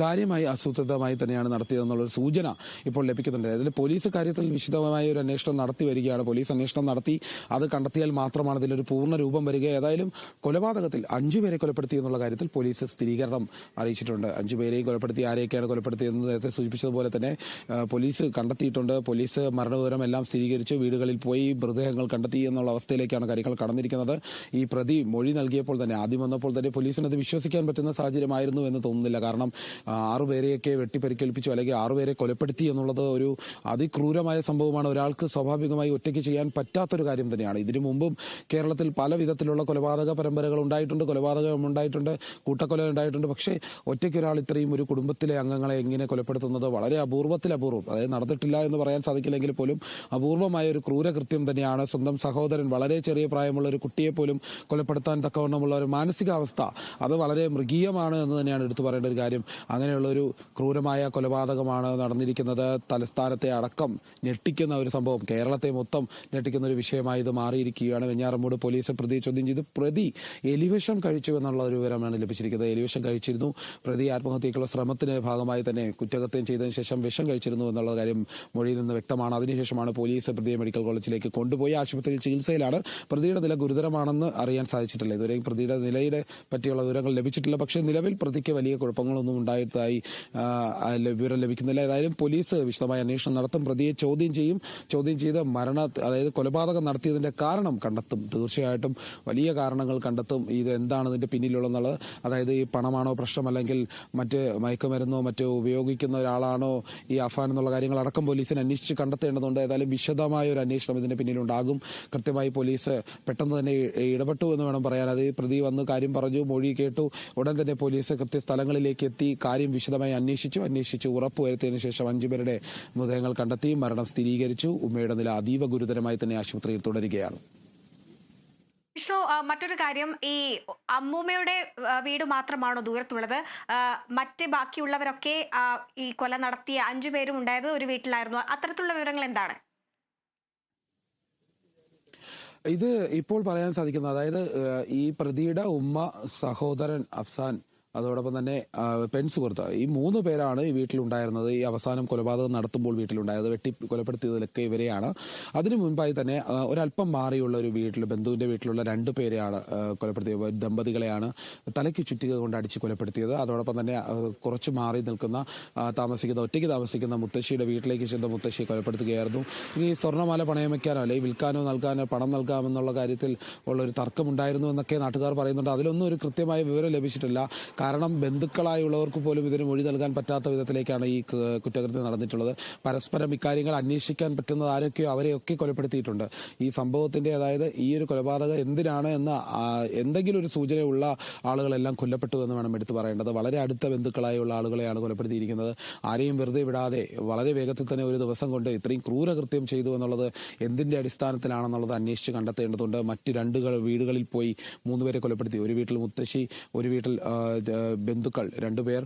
കാര്യമായി ആസൂത്രിതമായി തന്നെയാണ് നടത്തിയതെന്നുള്ള സൂചന ഇപ്പോൾ ലഭിക്കുന്നുണ്ട്. അതിൽ പോലീസ് കാര്യത്തിൽ വിശദമായ ഒരു അന്വേഷണം നടത്തി വരികയാണ്. പോലീസ് അന്വേഷണം നടത്തി അത് കണ്ടെത്തിയാൽ മാത്രമാണ് ഇതിലൊരു പൂർണ രൂപം വരിക. ഏതായാലും കൊലപാതകത്തിൽ അഞ്ചുപേരെ കൊലപ്പെടുത്തി എന്നുള്ള കാര്യത്തിൽ പോലീസ് സ്ഥിരീകരണം അറിയിച്ചിട്ടുണ്ട്. അഞ്ചുപേരെയും കൊലപ്പെടുത്തി ആരെയൊക്കെയാണ് കൊലപ്പെടുത്തിയതെന്ന് നേരത്തെ സൂചിപ്പിച്ചതുപോലെ തന്നെ പോലീസ് കണ്ടെത്തിയിട്ടുണ്ട്. പോലീസ് മരണവിവരം എല്ലാം സ്ഥിരീകരിച്ച് വീടുകളിൽ പോയി മൃതദേഹങ്ങൾ കണ്ടെത്തി എന്നുള്ള അവസ്ഥയിലേക്കാണ് കാര്യങ്ങൾ കടന്നിരിക്കുന്നത്. ഈ പ്രതി മൊഴി നൽകിയപ്പോൾ തന്നെ ആദ്യം വന്നപ്പോൾ തന്നെ പോലീസിനത് വിശ്വസിക്കാൻ പറ്റുന്ന സാഹചര്യമായിരുന്നു എന്ന് തോന്നുന്നില്ല. കാരണം ആറുപേരെയൊക്കെ വെട്ടിപ്പരിക്കേൽപ്പിച്ചു അല്ലെങ്കിൽ ആറുപേരെ കൊലപ്പെടുത്തി എന്നുള്ളത് ഒരു അതിക്രൂരമായ സംഭവമാണ്. ഒരാൾക്ക് സ്വാഭാവികമായി ഒറ്റയ്ക്ക് ചെയ്യാൻ പറ്റാത്തൊരു കാര്യം തന്നെയാണ്. ഇതിനു മുമ്പും കേരളത്തിൽ പല വിധത്തിലുള്ള കൊലപാതക പരമ്പരകൾ ഉണ്ടായിട്ടുണ്ട് കൊലപാതകം ഉണ്ടായിട്ടുണ്ട് കൂട്ടക്കൊല ഉണ്ടായിട്ടുണ്ട്. പക്ഷേ ഒറ്റയ്ക്ക് ഒരാൾ ഇത്രയും ഒരു കുടുംബത്തിലെ അംഗങ്ങളെ എങ്ങനെ കൊലപ്പെടുത്തുന്നത്? വളരെ അപൂർവത്തിൽ അപൂർവം. അതായത് നടന്നിട്ടില്ല എന്ന് പറയാൻ സാധിക്കില്ലെങ്കിൽ പോലും അപൂർവമായ ഒരു ക്രൂരകൃത്യം തന്നെയാണ്. സ്വന്തം സഹോദരൻ വളരെ ചെറിയ പ്രായമുള്ള ഒരു കുട്ടിയെ പോലും കൊലപ്പെടുത്താൻ തക്കവണ്ണമുള്ള ഒരു മാനസികാവസ്ഥ അത് വളരെ മൃഗീയമാണ് എന്ന് തന്നെയാണ് എടുത്തു പറയേണ്ട ഒരു കാര്യം. അങ്ങനെയുള്ള ഒരു ക്രൂരമായ കൊലപാതകമാണ് നടന്നിരിക്കുന്നത്. തലസ്ഥാനത്തെ അടക്കം ഞെട്ടിക്കുന്ന ഒരു സംഭവം കേരളത്തെ മൊത്തം ഞെട്ടിക്കുന്ന ഒരു വിഷയമായി ഇത് മാറിയിരിക്കുകയാണ്. വെഞ്ഞാറമ്മൂട് പോലീസ് പ്രതി ചോദ്യം ചെയ്ത്. പ്രതി എലിവേഷൻ കഴിച്ചു എന്നുള്ള ഒരു വിവരമാണ് ലഭിച്ചിരിക്കുന്നത്. എലിവേഷൻ കഴിച്ചിരുന്നു. പ്രതി ആത്മഹത്യക്കുള്ള ശ്രമത്തിന്റെ ഭാഗമായി തന്നെ കുറ്റകൃത്യം ചെയ്തതിന് ശേഷം വിഷം കഴിച്ചിരുന്നു എന്നുള്ള കാര്യം മൊഴിയിൽ നിന്ന് വ്യക്തമാണ്. അതിനുശേഷമാണ് പോലീസ് പ്രതിയെ മെഡിക്കൽ കോളേജിലേക്ക് കൊണ്ടുപോയി ആശുപത്രിയിൽ ചികിത്സയിലാണ്. പ്രതിയുടെ നില ഗുരുതരമാണെന്ന് അറിയാൻ സാധിച്ചിട്ടില്ല. ഇതുവരെയും പ്രതിയുടെ നിലയുടെ പറ്റിയുള്ള വിവരങ്ങൾ ലഭിച്ചിട്ടില്ല. പക്ഷേ നിലവിൽ പ്രതിക്ക് വലിയ കുഴപ്പങ്ങളൊന്നും ആ, വിവരം ലഭിക്കുന്നില്ല. ഏതായാലും പോലീസ് വിശദമായ അന്വേഷണം നടത്തും. പ്രതിയെ ചോദ്യം ചെയ്യും. ചോദ്യം ചെയ്ത് മരണ അതായത് കൊലപാതകം നടത്തിയതിന്റെ കാരണം കണ്ടെത്തും. തീർച്ചയായിട്ടും വലിയ കാരണങ്ങൾ കണ്ടെത്തും. ഇത് എന്താണ് ഇതിന്റെ പിന്നിലുള്ളതെന്നുള്ളത്. അതായത് ഈ പണമാണോ പ്രശ്നം? അല്ലെങ്കിൽ മറ്റ് മയക്കുമരുന്നോ മറ്റോ ഉപയോഗിക്കുന്ന ഒരാളാണോ ഈ അഫാൻ എന്നുള്ള കാര്യങ്ങൾ അടക്കം പോലീസിന് അന്വേഷിച്ച് കണ്ടെത്തേണ്ടതുണ്ട്. ഏതായാലും വിശദമായ ഒരു അന്വേഷണം ഇതിന്റെ പിന്നിലുണ്ടാകും. കൃത്യമായി പോലീസ് പെട്ടെന്ന് തന്നെ ഇടപെട്ടു എന്ന് വേണം പറയാൻ. അത് പ്രതി വന്ന് കാര്യം പറഞ്ഞു മൊഴി കേട്ടു. ഉടൻ തന്നെ പോലീസ് കൃത്യ സ്ഥലങ്ങളിലേക്ക് എത്തി. കാര്യം വിശദമായി അന്വേഷിച്ചു. അന്വേഷിച്ച് ഉറപ്പുവരുത്തിയതിനു ശേഷം അഞ്ചുപേരുടെ മൃതദേഹങ്ങൾ കണ്ടെത്തി മരണം സ്ഥിരീകരിച്ചു. ഉമ്മയുടെ നില അതീവ ഗുരുതരമായി തന്നെ ആശുപത്രിയിൽ തുടരുകയാണ്. വിഷ്ണു മറ്റൊരു കാര്യം. ഈ അമ്മൂമ്മയുടെ വീട് മാത്രമാണോ ദൂരത്തുള്ളത്? മറ്റ് ബാക്കിയുള്ളവരൊക്കെ ഈ കൊല നടത്തിയ അഞ്ചു പേരും ഉണ്ടായത് ഒരു വീട്ടിലായിരുന്നു. അത്തരത്തിലുള്ള വിവരങ്ങൾ എന്താണ്? ഇത് ഇപ്പോൾ പറയാൻ സാധിക്കുന്നത് അതായത് ഈ പ്രതിയുടെ ഉമ്മ സഹോദരൻ അഫ്സാൻ അതോടൊപ്പം തന്നെ പെൻസ് സുഹൃത്ത് ഈ മൂന്ന് പേരാണ് ഈ വീട്ടിലുണ്ടായിരുന്നത്. ഈ അവസാനം കൊലപാതകം നടത്തുമ്പോൾ വീട്ടിലുണ്ടായത് വെട്ടി കൊലപ്പെടുത്തിയതിലൊക്കെ ഇവരെയാണ്. അതിനു മുൻപായി തന്നെ ഒരല്പം മാറിയുള്ള ഒരു വീട്ടിൽ ബന്ധുവിന്റെ വീട്ടിലുള്ള രണ്ട് പേരെയാണ് കൊലപ്പെടുത്തിയത്. ദമ്പതികളെയാണ് തലയ്ക്ക് ചുറ്റിക കൊണ്ട് അടിച്ച് കൊലപ്പെടുത്തിയത്. അതോടൊപ്പം തന്നെ കുറച്ച് മാറി നിൽക്കുന്ന താമസിക്കുന്ന ഒറ്റയ്ക്ക് താമസിക്കുന്ന മുത്തശ്ശിയുടെ വീട്ടിലേക്ക് ചെന്ന മുത്തശ്ശിയെ കൊലപ്പെടുത്തുകയായിരുന്നു. ഇനി സ്വർണമാല പണയം വെക്കാനോ അല്ലെങ്കിൽ വിൽക്കാനോ നൽകാനോ പണം നൽകാമെന്നുള്ള കാര്യത്തിൽ ഉള്ള ഒരു തർക്കമുണ്ടായിരുന്നു എന്നൊക്കെ നാട്ടുകാർ പറയുന്നുണ്ട്. അതിലൊന്നും ഒരു കൃത്യമായ വിവരം ലഭിച്ചിട്ടില്ല. കാരണം ബന്ധുക്കളായുള്ളവർക്ക് പോലും ഇതിന് മൊഴി നൽകാൻ പറ്റാത്ത വിധത്തിലേക്കാണ് ഈ കുറ്റകൃത്യം നടന്നിട്ടുള്ളത്. പരസ്പരം ഇക്കാര്യങ്ങൾ അന്വേഷിക്കാൻ പറ്റുന്നത് ആരൊക്കെയോ അവരെയൊക്കെ കൊലപ്പെടുത്തിയിട്ടുണ്ട്. ഈ സംഭവത്തിന്റെ അതായത് ഈ ഒരു കൊലപാതകം എന്തിനാണ് എന്ന എന്തെങ്കിലും ഒരു സൂചനയുള്ള ആളുകളെല്ലാം കൊല്ലപ്പെട്ടു എന്ന് വേണം എടുത്തു പറയേണ്ടത്. വളരെ അടുത്ത ബന്ധുക്കളായുള്ള ആളുകളെയാണ് കൊലപ്പെടുത്തിയിരിക്കുന്നത്. ആരെയും വെറുതെ വിടാതെ വളരെ വേഗത്തിൽ തന്നെ ഒരു ദിവസം കൊണ്ട് ഇത്രയും ക്രൂരകൃത്യം ചെയ്തു എന്നുള്ളത് എന്തിന്റെ അടിസ്ഥാനത്തിലാണെന്നുള്ളത് അന്വേഷിച്ച് കണ്ടെത്തേണ്ടതുണ്ട്. മറ്റ് രണ്ട് വീടുകളിൽ പോയി മൂന്നുപേരെ കൊലപ്പെടുത്തി. ഒരു വീട്ടിൽ മുത്തശ്ശി ഒരു വീട്ടിൽ ബന്ധുക്കൾ രണ്ടുപേർ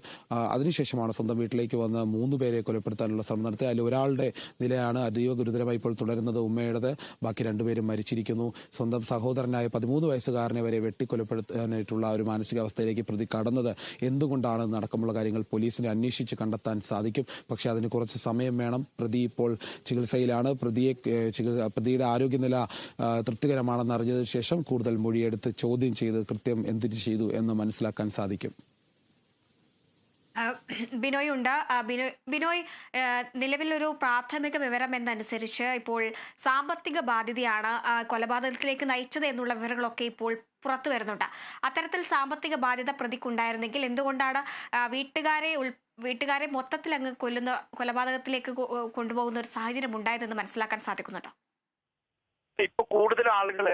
അതിനുശേഷമാണ് സ്വന്തം വീട്ടിലേക്ക് വന്ന് മൂന്ന് പേരെ കൊലപ്പെടുത്താനുള്ള ശ്രമം നടത്തി. അതിൽ ഒരാളുടെ നിലയാണ് അതീവ ഗുരുതരമായി ഇപ്പോൾ തുടരുന്നത് ഉമ്മയുടേത്. ബാക്കി രണ്ടുപേരും മരിച്ചിരിക്കുന്നു. സ്വന്തം സഹോദരനായ പതിമൂന്ന് വയസ്സുകാരനെ വരെ വെട്ടിക്കൊലപ്പെടുത്താനായിട്ടുള്ള ഒരു മാനസികാവസ്ഥയിലേക്ക് പ്രതി കടന്നത് എന്തുകൊണ്ടാണ് നടക്കമുള്ള കാര്യങ്ങൾ പോലീസിനെ അന്വേഷിച്ച് കണ്ടെത്താൻ സാധിക്കും. പക്ഷേ അതിന് കുറച്ച് സമയം വേണം. പ്രതി ഇപ്പോൾ ചികിത്സയിലാണ്. പ്രതിയെ പ്രതിയുടെ ആരോഗ്യനില തൃപ്തികരമാണെന്ന് അറിഞ്ഞതിന് ശേഷം കൂടുതൽ മൊഴിയെടുത്ത് ചോദ്യം ചെയ്ത് കൃത്യം എന്തിന് ചെയ്തു എന്ന് മനസ്സിലാക്കാൻ സാധിക്കും. ബിനോയ് ഉണ്ട്. ബിനോയ് ബിനോയ് നിലവിലൊരു പ്രാഥമിക വിവരം എന്നനുസരിച്ച് ഇപ്പോൾ സാമ്പത്തിക ബാധ്യതയാണ് കൊലപാതകത്തിലേക്ക് നയിച്ചത് എന്നുള്ള വിവരങ്ങളൊക്കെ ഇപ്പോൾ പുറത്തു വരുന്നുണ്ട്. അത്തരത്തിൽ സാമ്പത്തിക ബാധ്യത പ്രതിക്കുണ്ടായിരുന്നെങ്കിൽ എന്തുകൊണ്ടാണ് വീട്ടുകാരെ ഉൾ വീട്ടുകാരെ മൊത്തത്തിൽ അങ്ങ് കൊല്ലുന്ന കൊലപാതകത്തിലേക്ക് കൊണ്ടുപോകുന്ന ഒരു സാഹചര്യം ഉണ്ടായതെന്ന് മനസ്സിലാക്കാൻ സാധിക്കുന്നുണ്ടോ? ഇപ്പൊ കൂടുതൽ ആളുകൾ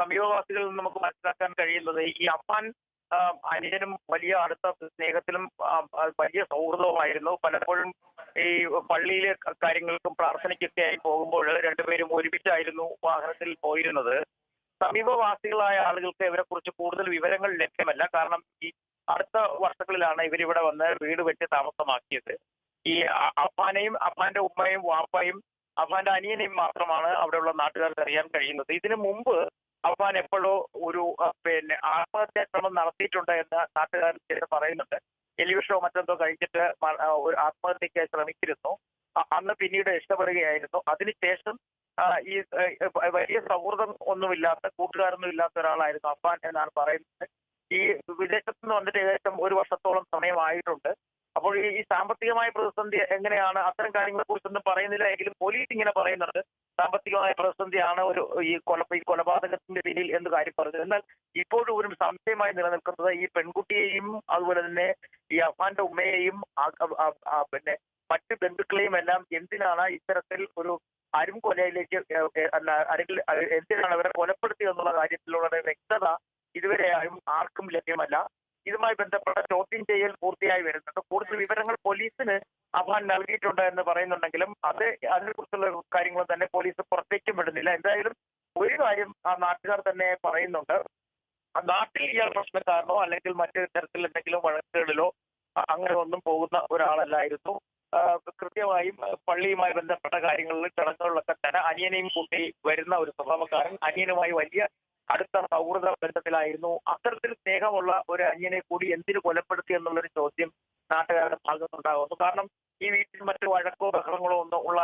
സമീപവാസികളിൽ നമുക്ക് മനസ്സിലാക്കാൻ കഴിയുന്നത് ഈ അഫാൻ ആ, അനുജനും വലിയ അടുത്ത സ്നേഹത്തിലും വലിയ സൗഹൃദവുമായിരുന്നു. പലപ്പോഴും ഈ പള്ളിയിലെ കാര്യങ്ങൾക്കും പ്രാർത്ഥനയ്ക്കൊക്കെ ആയി പോകുമ്പോൾ രണ്ടുപേരും ഒരുമിച്ചായിരുന്നു വാഹനത്തിൽ പോയിരുന്നത്. സമീപവാസികളായ ആളുകൾക്ക് ഇവരെ കുറിച്ച് കൂടുതൽ വിവരങ്ങൾ ലഭ്യമല്ല. കാരണം ഈ അടുത്ത വർഷങ്ങളിലാണ് ഇവരിവിടെ വന്ന് വീട് വെച്ച് താമസമാക്കിയത്. ഈ അപ്പാനെയും അപ്പാന്റെ ഉമ്മയും വാപ്പയും അഫാന്റെ അനിയനെയും മാത്രമാണ് അവിടെയുള്ള നാട്ടുകാർക്ക് അറിയാൻ കഴിയുന്നത്. ഇതിനു മുമ്പ് അഫാൻ എപ്പോഴോ ഒരു പിന്നെ ആത്മഹത്യാ ശ്രമം നടത്തിയിട്ടുണ്ട് എന്ന് നാട്ടുകാർ ചിലർ പറയുന്നുണ്ട്. എലിവിഷോ മറ്റെന്തോ കഴിച്ചിട്ട് ഒരു ആത്മഹത്യക്കായി ശ്രമിച്ചിരുന്നു. അന്ന് പിന്നീട് രക്ഷപ്പെടുകയായിരുന്നു. അതിനുശേഷം ഈ വലിയ സൗഹൃദം ഒന്നുമില്ലാത്ത കൂട്ടുകാരൊന്നും ഇല്ലാത്ത ഒരാളായിരുന്നു അഫാൻ എന്നാണ് പറയുന്നത്. ഈ വിദേശത്ത് നിന്ന് വന്നിട്ട് ഏകദേശം ഒരു വർഷത്തോളം സമയമായിട്ടുണ്ട്. അപ്പോൾ ഈ സാമ്പത്തികമായ പ്രതിസന്ധി എങ്ങനെയാണ്? അത്തരം കാര്യങ്ങളെ കുറിച്ചൊന്നും പറയുന്നില്ല. എങ്കിലും പോലീസ് ഇങ്ങനെ പറയുന്നുണ്ട്. സാമ്പത്തികമായ പ്രതിസന്ധിയാണ് ഒരു ഈ കൊല ഈ കൊലപാതകത്തിന്റെ പിന്നിൽ എന്ന് കാര്യം പറഞ്ഞു എന്നാൽ ഇപ്പോഴും ഒരു സംശയമായി നിലനിൽക്കുന്നത് ഈ പെൺകുട്ടിയെയും അതുപോലെ തന്നെ ഈ അഫാന്റെ ഉമ്മയെയും പിന്നെ മറ്റ് ബന്ധുക്കളെയും എല്ലാം എന്തിനാണ് ഇത്തരത്തിൽ ഒരു അരും കൊലയിലേക്ക് അല്ല അല്ലെങ്കിൽ എന്തിനാണ് അവരെ കൊലപ്പെടുത്തിയെന്നുള്ള കാര്യത്തിലുള്ള വ്യക്തത ഇതുവരെ ആരും ആർക്കും ലഭ്യമല്ല. ഇതുമായി ബന്ധപ്പെട്ട ചോദ്യം ചെയ്യൽ പൂർത്തിയായി വരുന്നുണ്ട്. കൂടുതൽ വിവരങ്ങൾ പോലീസിന് അഫാൻ നൽകിയിട്ടുണ്ട് എന്ന് പറയുന്നുണ്ടെങ്കിലും അത് അതിനെക്കുറിച്ചുള്ള കാര്യങ്ങൾ തന്നെ പോലീസ് പുറത്തേക്കും വിടുന്നില്ല. എന്തായാലും ഒരു കാര്യം ആ നാട്ടുകാർ തന്നെ പറയുന്നുണ്ട്. നാട്ടിൽ ഇയാൾ പ്രശ്നക്കാരനോ അല്ലെങ്കിൽ മറ്റു തരത്തിൽ എന്തെങ്കിലും വഴക്കുകളിലോ അങ്ങനെ ഒന്നും പോകുന്ന ഒരാളല്ലായിരുന്നു. കൃത്യമായും പള്ളിയുമായി ബന്ധപ്പെട്ട കാര്യങ്ങളിൽ ചടങ്ങുകളിലൊക്കെ തന്നെ അനിയനെയും കൂട്ടി വരുന്ന ഒരു സ്വഭാവക്കാരൻ അനിയനുമായി വലിയ അടുത്ത സൗഹൃദ ബന്ധത്തിലായിരുന്നു. അത്തരത്തിൽ സ്നേഹമുള്ള ഒരു അന്യനെ കൂടി എന്തിനു കൊലപ്പെടുത്തി എന്നുള്ളൊരു ചോദ്യം നാട്ടുകാരുടെ ഭാഗത്തുണ്ടാകുന്നു കാരണം ഈ വീട്ടിൽ മറ്റു വഴക്കോ ബഹളങ്ങളോ ഒന്നും ഉള്ള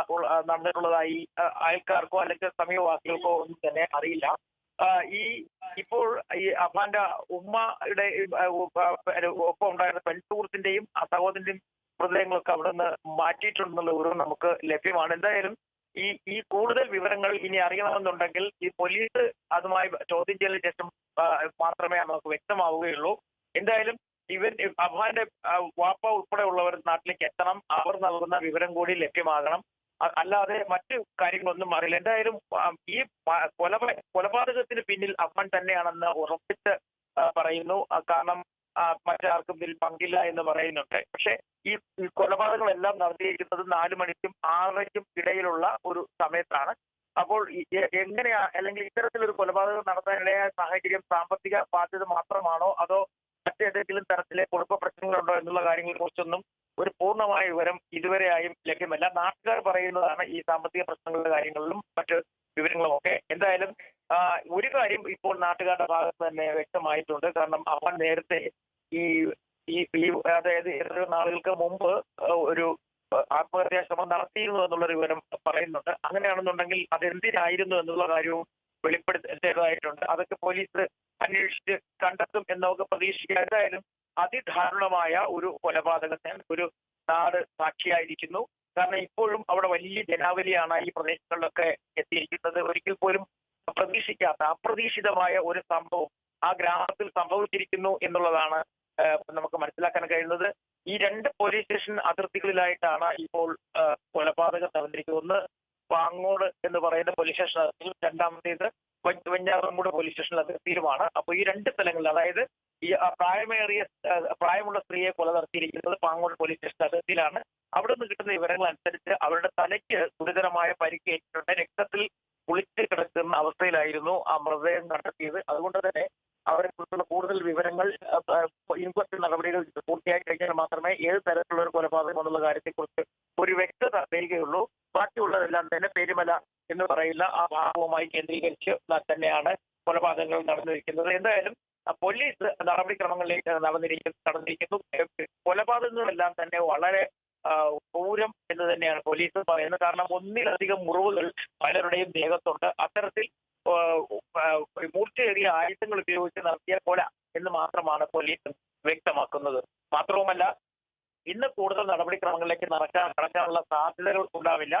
നടന്നിട്ടുള്ളതായി അയൽക്കാർക്കോ അല്ലെങ്കിൽ സമീപവാസികൾക്കോ ഒന്നും തന്നെ അറിയില്ല. ഈ ഇപ്പോൾ ഈ അഫാന്റെ ഉമ്മയുടെ ഒപ്പം ഉണ്ടായിരുന്ന പെൺസുഹൃത്തിന്റെയും സഹോദരന്റെയും മൃതദേഹങ്ങളൊക്കെ അവിടെ നിന്ന് മാറ്റിയിട്ടുണ്ടെന്നുള്ള വിവരം നമുക്ക് ലഭ്യമാണ്. എന്തായാലും ഈ ഈ കൂടുതൽ വിവരങ്ങൾ ഇനി അറിയണമെന്നുണ്ടെങ്കിൽ ഈ പോലീസ് അതുമായി ചോദ്യം ചെയ്യലിന് ശേഷം മാത്രമേ നമുക്ക് വ്യക്തമാവുകയുള്ളൂ. എന്തായാലും ഇവൻ അഭാന്റെ വാപ്പ ഉൾപ്പെടെയുള്ളവർ നാട്ടിലേക്ക് എത്തണം. അവർ നൽകുന്ന വിവരം കൂടി ലഭ്യമാകണം. അല്ലാതെ മറ്റു കാര്യങ്ങളൊന്നും അറിയില്ല എന്തായാലും ഈ കൊലപാതകത്തിന് പിന്നിൽ അഫാൻ തന്നെയാണെന്ന് ഉറപ്പിച്ച് പറയുന്നു. കാരണം മറ്റാർക്കും ഇതിൽ പങ്കില്ല എന്ന് പറയുന്നുണ്ട്. പക്ഷെ ഈ കൊലപാതകങ്ങളെല്ലാം നടത്തിയിരിക്കുന്നത് നാലു മണിക്കും ആറരയ്ക്കും ഇടയിലുള്ള ഒരു സമയത്താണ്. അപ്പോൾ എങ്ങനെയാ അല്ലെങ്കിൽ ഇത്തരത്തിലൊരു കൊലപാതകം നടത്താനിടയായ സാഹചര്യം സാമ്പത്തിക ബാധ്യത മാത്രമാണോ അതോ മറ്റേതെങ്കിലും തരത്തിലെ കുടുംബ പ്രശ്നങ്ങളുണ്ടോ എന്നുള്ള കാര്യങ്ങളെ കുറിച്ചൊന്നും ഒരു പൂർണമായ വിവരം ഇതുവരെയായും ലഭ്യമല്ല. നാട്ടുകാർ പറയുന്നതാണ് ഈ സാമ്പത്തിക പ്രശ്നങ്ങളുടെ കാര്യങ്ങളിലും മറ്റ് വിവരങ്ങളും ഒക്കെ എന്തായാലും ഒരു കാര്യം ഇപ്പോൾ നാട്ടുകാരുടെ ഭാഗത്ത് തന്നെ വ്യക്തമായിട്ടുണ്ട്. കാരണം അവൻ നേരത്തെ ഈ ഈ അതായത് എത്രയോ നാളുകൾക്ക് മുമ്പ് ഒരു ആത്മഹത്യാ ശ്രമം നടത്തിയിരുന്നു എന്നുള്ള വിവരം പറയുന്നുണ്ട്. അങ്ങനെയാണെന്നുണ്ടെങ്കിൽ അതെന്തിനായിരുന്നു എന്നുള്ള കാര്യവും വെളിപ്പെടുത്തേണ്ടതായിട്ടുണ്ട്. അതൊക്കെ പോലീസ് അന്വേഷിച്ച് കണ്ടെത്തും എന്നൊക്കെ പ്രതീക്ഷിക്കുക. എന്തായാലും അതിദാരുണമായ ഒരു കൊലപാതകത്തിന് ഒരു നാട് സാക്ഷിയായിരിക്കുന്നു. കാരണം ഇപ്പോഴും അവിടെ വലിയ ജനാവലിയാണ് ഈ പ്രദേശങ്ങളിലൊക്കെ എത്തിയിരിക്കുന്നത്. ഒരിക്കൽ പോലും പ്രതീക്ഷിക്കാത്ത അപ്രതീക്ഷിതമായ ഒരു സംഭവം ആ ഗ്രാമത്തിൽ സംഭവിച്ചിരിക്കുന്നു എന്നുള്ളതാണ് നമുക്ക് മനസ്സിലാക്കാൻ കഴിയുന്നത്. ഈ രണ്ട് പോലീസ് സ്റ്റേഷൻ അതിർത്തികളിലായിട്ടാണ് ഇപ്പോൾ കൊലപാതക നടന്നിരിക്കുന്നത്. ഒന്ന് പാങ്ങോട് എന്ന് പറയുന്ന പോലീസ് സ്റ്റേഷൻ അതിർത്തിയിൽ രണ്ടാമത്തേത് വെ- പോലീസ് സ്റ്റേഷൻ അതിർത്തിയിലുമാണ്. അപ്പൊ ഈ രണ്ട് സ്ഥലങ്ങളിൽ അതായത് ഈ പ്രായമേറിയ പ്രായമുള്ള സ്ത്രീയെ കൊല നടത്തിയിരിക്കുന്നത് പാങ്ങോട് പോലീസ് സ്റ്റേഷൻ അതിർത്തിയിലാണ്. അവിടെ നിന്ന് കിട്ടുന്ന വിവരങ്ങൾ അനുസരിച്ച് അവരുടെ തലയ്ക്ക് ഗുരുതരമായ പരിക്കേറ്റിട്ടുണ്ട്. രക്തത്തിൽ കുളിച്ച് കിടക്കുന്ന അവസ്ഥയിലായിരുന്നു ആ മൃതദേഹം കണ്ടെത്തിയത്. അതുകൊണ്ട് തന്നെ അവരെ കുറിച്ചുള്ള കൂടുതൽ വിവരങ്ങൾ ഇൻക്വസ്റ്റ് നടപടികൾ പൂർത്തിയായി കഴിഞ്ഞാൽ മാത്രമേ ഏത് തരത്തിലുള്ള ഒരു കൊലപാതകം എന്നുള്ള കാര്യത്തെക്കുറിച്ച് ഒരു വ്യക്തത തരികയുള്ളൂ ബാക്കിയുള്ളതെല്ലാം തന്നെ പെരുമല എന്ന് പറയുന്ന ആ ഭാഗവുമായി കേന്ദ്രീകരിച്ച് തന്നെയാണ് കൊലപാതകങ്ങൾ നടന്നിരിക്കുന്നത്. എന്തായാലും പോലീസ് നടപടിക്രമങ്ങളിലേക്ക് നടന്നിരിക്കുന്നു. നടന്നിരിക്കുന്നു കൊലപാതകങ്ങളെല്ലാം തന്നെ വളരെ ക്രൂരം എന്ന് തന്നെയാണ് പോലീസ് പറയുന്നത്. കാരണം ഒന്നിലധികം മുറിവുകൾ പലരുടെയും ദേഹത്തുണ്ട്. അത്തരത്തിൽ മൂർച്ചയേറിയ ആയുധങ്ങൾ ഉപയോഗിച്ച് നടത്തിയ കൊല എന്ന് മാത്രമാണ് പോലീസ് വ്യക്തമാക്കുന്നത്. മാത്രവുമല്ല ഇന്ന് കൂടുതൽ നടപടിക്രമങ്ങളിലേക്ക് നടക്കാൻ നടക്കാനുള്ള സാധ്യതകൾ ഉണ്ടാവില്ല.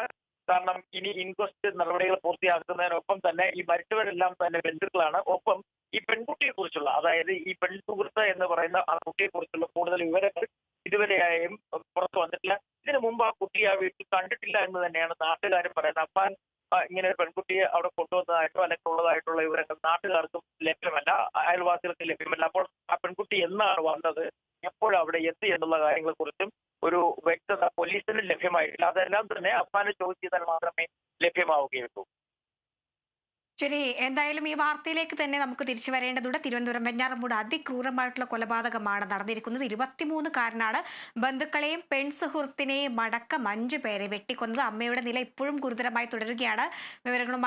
കാരണം ഇനി ഇൻക്വസ്റ്റ് നടപടികൾ പൂർത്തിയാക്കുന്നതിനൊപ്പം തന്നെ ഈ മരിച്ചവരെല്ലാം തന്നെ ബന്ധുക്കളാണ്. ഒപ്പം ഈ പെൺകുട്ടിയെ കുറിച്ചുള്ള അതായത് ഈ പെൺസുഹൃത്ത് എന്ന് പറയുന്ന ആ കുട്ടിയെ കുറിച്ചുള്ള കൂടുതൽ വിവരങ്ങൾ ഇതുവരെയായും പുറത്തു വന്നിട്ടില്ല. ഇതിനു മുമ്പ് ആ കുട്ടിയെ ആ വീട്ടിൽ കണ്ടിട്ടില്ല എന്ന് തന്നെയാണ് നാട്ടുകാർ പറയുന്നത്. അപ്പാൻ ഇങ്ങനെ ഒരു പെൺകുട്ടിയെ അവിടെ കൊണ്ടുവന്നതായിട്ടോ അല്ലെങ്കിൽ ഉള്ളതായിട്ടുള്ള വിവരങ്ങൾ നാട്ടുകാർക്കും ലഭ്യമല്ല അയൽവാസികൾക്ക് ലഭ്യമല്ല. അപ്പോൾ ആ പെൺകുട്ടി എന്നാണ് വന്നത്? എപ്പോഴും അവിടെ എത്തി എന്നുള്ള കാര്യങ്ങളെ കുറിച്ചും ഒരു വ്യക്തത പോലീസിന് ലഭ്യമായിട്ടില്ല. അതെല്ലാം തന്നെ അപ്പാനെ ചെയ്താൽ മാത്രമേ ലഭ്യമാവുകയുള്ളൂ. ശരി എന്തായാലും ഈ വാർത്തയിലേക്ക് തന്നെ നമുക്ക് തിരിച്ചു വരേണ്ടതുണ്ട്. തിരുവനന്തപുരം വെഞ്ഞാറമൂട് അതിക്രൂരമായിട്ടുള്ള കൊലപാതകമാണ് നടന്നിരിക്കുന്നത്. ഇരുപത്തിമൂന്നുകാരനാണ് ബന്ധുക്കളെയും പെൺസുഹൃത്തിനെയും അടക്കം അഞ്ചു പേരെ വെട്ടിക്കൊന്നത്. അമ്മയുടെ നില ഇപ്പോഴും ഗുരുതരമായി തുടരുകയാണ്. വിവരങ്ങളുമായി